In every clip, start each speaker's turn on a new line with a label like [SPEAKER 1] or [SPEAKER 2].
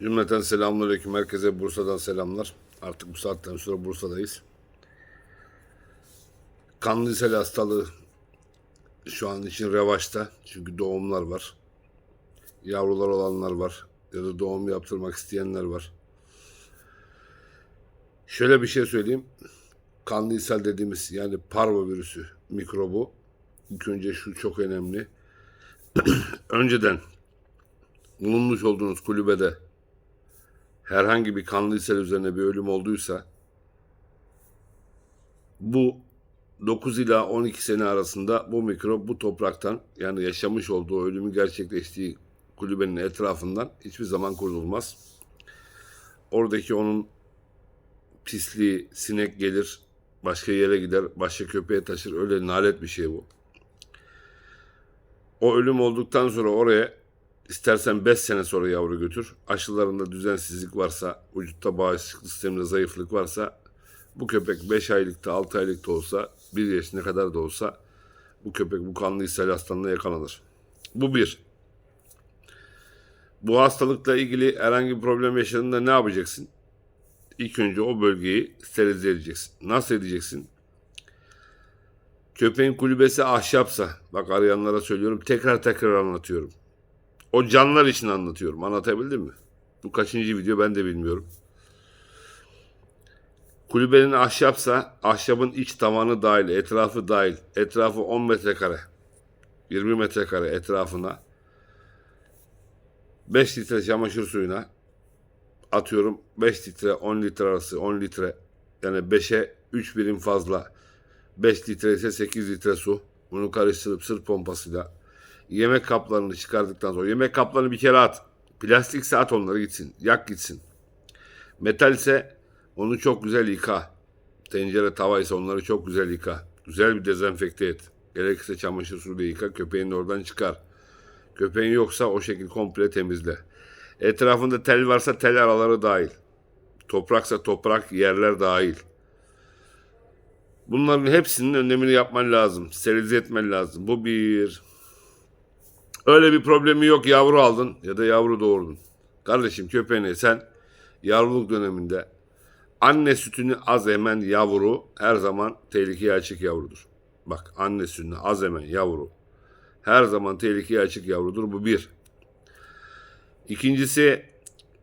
[SPEAKER 1] Cümleten selamünaleyküm. Herkese Bursa'dan selamlar. Artık bu saatten sonra Bursa'dayız. Kanlı ishal hastalığı şu an için revaçta. Çünkü doğumlar var. Yavrular olanlar var. Ya da doğum yaptırmak isteyenler var. Şöyle bir şey söyleyeyim. Kanlı ishal dediğimiz yani parvo virüsü mikrobu ilk önce şu çok önemli. Önceden bulunmuş olduğunuz kulübede herhangi bir kanlı ishal üzerine bir ölüm olduysa bu 9 ila 12 sene arasında bu mikrop bu topraktan yani yaşamış olduğu ölümün gerçekleştiği kulübenin etrafından hiçbir zaman kurtulmaz. Oradaki onun pisliği sinek gelir, başka yere gider, başka köpeğe taşır. Öyle nalet bir şey bu. O ölüm olduktan sonra oraya istersen 5 sene sonra yavru götür. Aşılarında düzensizlik varsa, vücutta bağışıklık sisteminde zayıflık varsa bu köpek 5 aylıkta 6 aylıkta olsa 1 yaşına kadar da olsa bu köpek bu kanlı ishal hastalığına yakalanır. Bu bir. Bu hastalıkla ilgili herhangi bir problem yaşadığında ne yapacaksın? İlk önce o bölgeyi sterilize edeceksin. Nasıl edeceksin? Köpeğin kulübesi ahşapsa, bak arayanlara söylüyorum, tekrar tekrar anlatıyorum. O canlar için anlatıyorum. Anlatabildim mi? Bu kaçıncı video ben de bilmiyorum. Kulübenin ahşapsa ahşabın iç tavanı dahil, etrafı dahil, etrafı 10 metrekare, 20 metrekare etrafına 5 litre çamaşır suyuna atıyorum 5 litre 10 litre arası 10 litre yani 5'e 3 birim fazla 5 litre ise 8 litre su bunu karıştırıp sırt pompasıyla yemek kaplarını çıkardıktan sonra yemek kaplarını bir kere at. Plastikse at onları gitsin. Yak gitsin. Metal ise onu çok güzel yıka. Tencere tava ise onları çok güzel yıka. Güzel bir dezenfekte et. Gerekirse çamaşır suyla yıka. Köpeğini oradan çıkar. Köpeğin yoksa o şekilde komple temizle. Etrafında tel varsa tel araları dahil. Topraksa toprak yerler dahil. Bunların hepsinin önlemini yapman lazım. Sterilize etmen lazım. Bu bir. Öyle bir problemi yok yavru aldın ya da yavru doğurdun. Kardeşim köpeğine sen yavruluk döneminde anne sütünü az emen yavru her zaman tehlikeye açık yavrudur. Bak anne sütünü az emen yavru her zaman tehlikeye açık yavrudur. Bu bir. İkincisi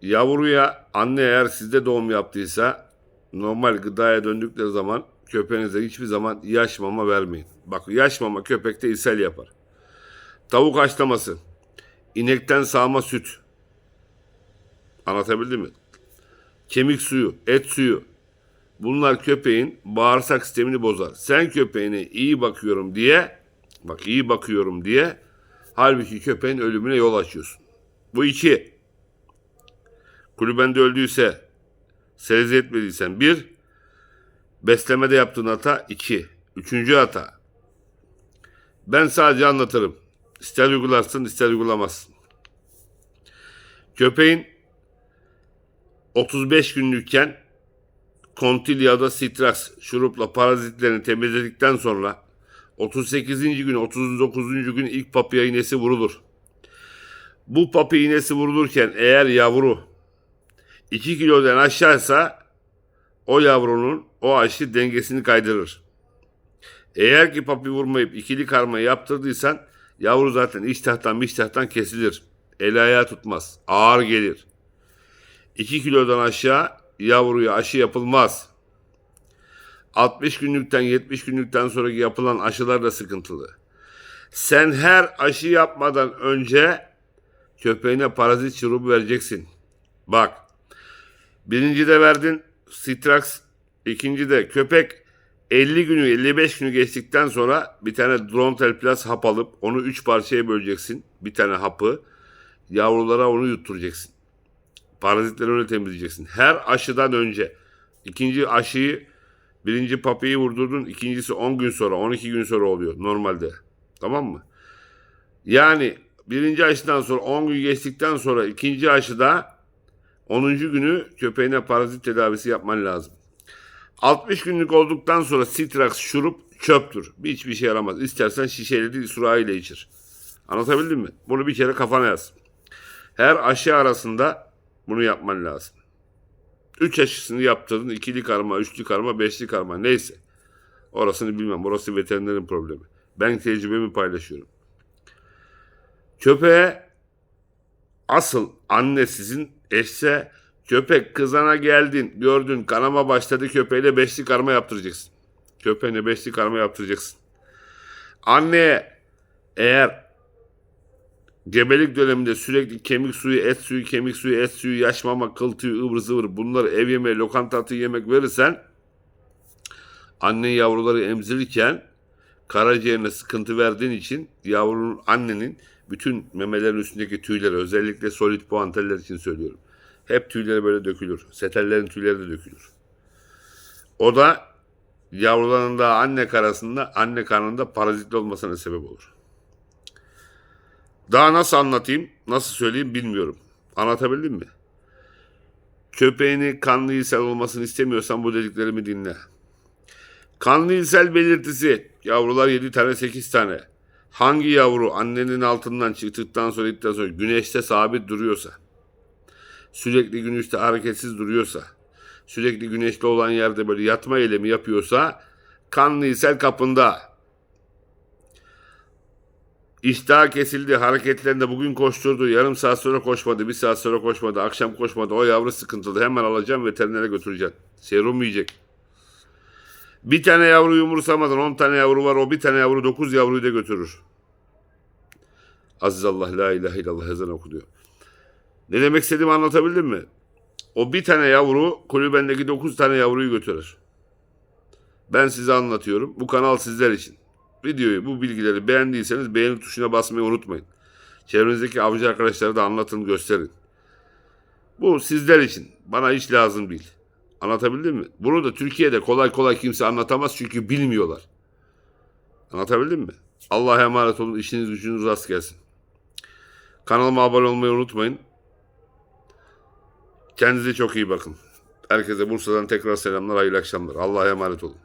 [SPEAKER 1] yavruya anne eğer sizde doğum yaptıysa normal gıdaya döndükleri zaman köpeğinize hiçbir zaman yaş mama vermeyin. Bak yaş mama köpekte ishal yapar. Tavuk haşlaması, inekten sağma süt. Anlatabildim mi? Kemik suyu, et suyu. Bunlar köpeğin bağırsak sistemini bozar. Sen köpeğine iyi bakıyorum diye, bak iyi bakıyorum diye, halbuki köpeğin ölümüne yol açıyorsun. Bu iki. Kulübende öldüyse, serize etmediysen bir, beslemede yaptığın hata iki. Üçüncü hata. Ben sadece anlatırım. İster uygularsın ister uygulamazsın. Köpeğin 35 günlükken kontil ya da sitrax şurupla parazitlerini temizledikten sonra 38. gün 39. gün ilk papya iğnesi vurulur. Bu papya iğnesi vurulurken eğer yavru 2 kilodan aşağıysa o yavrunun o aşı dengesini kaydırır. Eğer ki papi vurmayıp ikili karmayı yaptırdıysan yavru zaten iştahtan iştahtan kesilir. El ayağı tutmaz. Ağır gelir. 2 kilodan aşağı yavruya aşı yapılmaz. 60 günlükten 70 günlükten sonraki yapılan aşılar da sıkıntılı. Sen her aşı yapmadan önce köpeğine parazit şurubu vereceksin. Bak. Birinci de verdin Citrax. ikinci de köpek 50 günü 55 günü geçtikten sonra bir tane Drontel Plus hap alıp onu 3 parçaya böleceksin. Bir tane hapı. Yavrulara onu yutturacaksın. Parazitleri öyle temizleyeceksin. Her aşıdan önce ikinci aşıyı birinci papayı vurdurdun. ikincisi 10 gün sonra 12 gün sonra oluyor normalde. Tamam mı? Yani birinci aşıdan sonra 10 gün geçtikten sonra ikinci aşıda 10. günü köpeğine parazit tedavisi yapman lazım. 60 günlük olduktan sonra Citrax şurup çöptür. Hiçbir şey yaramaz. İstersen şişeyle değil sürahiyle içir. Anlatabildim mi? Bunu bir kere kafana yaz. Her aşı arasında Bunu yapman lazım. Üç aşısını yaptırdın. ikili karma, üçlü karma, beşli karma neyse. Orasını bilmem. Orası veterinerin problemi. Ben tecrübemi paylaşıyorum. Köpeğe asıl anne sizin eşse köpek kızana geldin gördün kanama başladı köpeğiyle beşli karma yaptıracaksın. Köpeğine beşli karma yaptıracaksın. Anneye eğer gebelik döneminde sürekli kemik suyu, et suyu, kemik suyu, et suyu, yaş mama, kıl tüyü, ıvır zıvır bunları ev yemeği, lokanta atı yemek verirsen anne yavruları emzirirken karaciğerine sıkıntı verdiğin için yavrunun annenin bütün memelerin üstündeki tüyleri özellikle solid puanteller için söylüyorum. Hep tüyleri böyle dökülür. Setellerin tüyleri de dökülür. O da yavruların da anne karasında anne karnında parazitli olmasına sebep olur. Daha nasıl anlatayım, nasıl söyleyeyim bilmiyorum. Anlatabildim mi? Köpeğini kanlı ishal olmasını istemiyorsan bu dediklerimi dinle. Kanlı ishal belirtisi. Yavrular 7 tane 8 tane. Hangi yavru annenin altından çıktıktan sonra sonra güneşte sabit duruyorsa, sürekli güneşte hareketsiz duruyorsa, sürekli güneşli olan yerde böyle yatma eylemi yapıyorsa kanlı ishal kapında. İştah kesildi. Hareketlerinde bugün koşturdu. Yarım saat sonra koşmadı. Bir saat sonra koşmadı. Akşam koşmadı. O yavru sıkıntılı. Hemen alacağım veterinere götüreceksin. Serum yiyecek. Bir tane yavru yumursamadın. 10 tane yavru var. O bir tane yavru 9 yavruyu da götürür. Aziz Allah la ilahe illallah ezan okunuyor. Ne demek istediğimi anlatabildim mi? O bir tane yavru kulübendeki 9 tane yavruyu götürür. Ben size anlatıyorum. Bu kanal sizler için. Videoyu, bu bilgileri beğendiyseniz beğeni tuşuna basmayı unutmayın. Çevrenizdeki avcı arkadaşlara da anlatın, gösterin. Bu sizler için. Bana hiç lazım değil. Anlatabildim mi? Bunu da Türkiye'de kolay kolay kimse anlatamaz çünkü bilmiyorlar. Anlatabildim mi? Allah'a emanet olun. İşiniz gücünüz rast gelsin. Kanalıma abone olmayı unutmayın. Kendinize çok iyi bakın. Herkese Bursa'dan tekrar selamlar, hayırlı akşamlar. Allah'a emanet olun.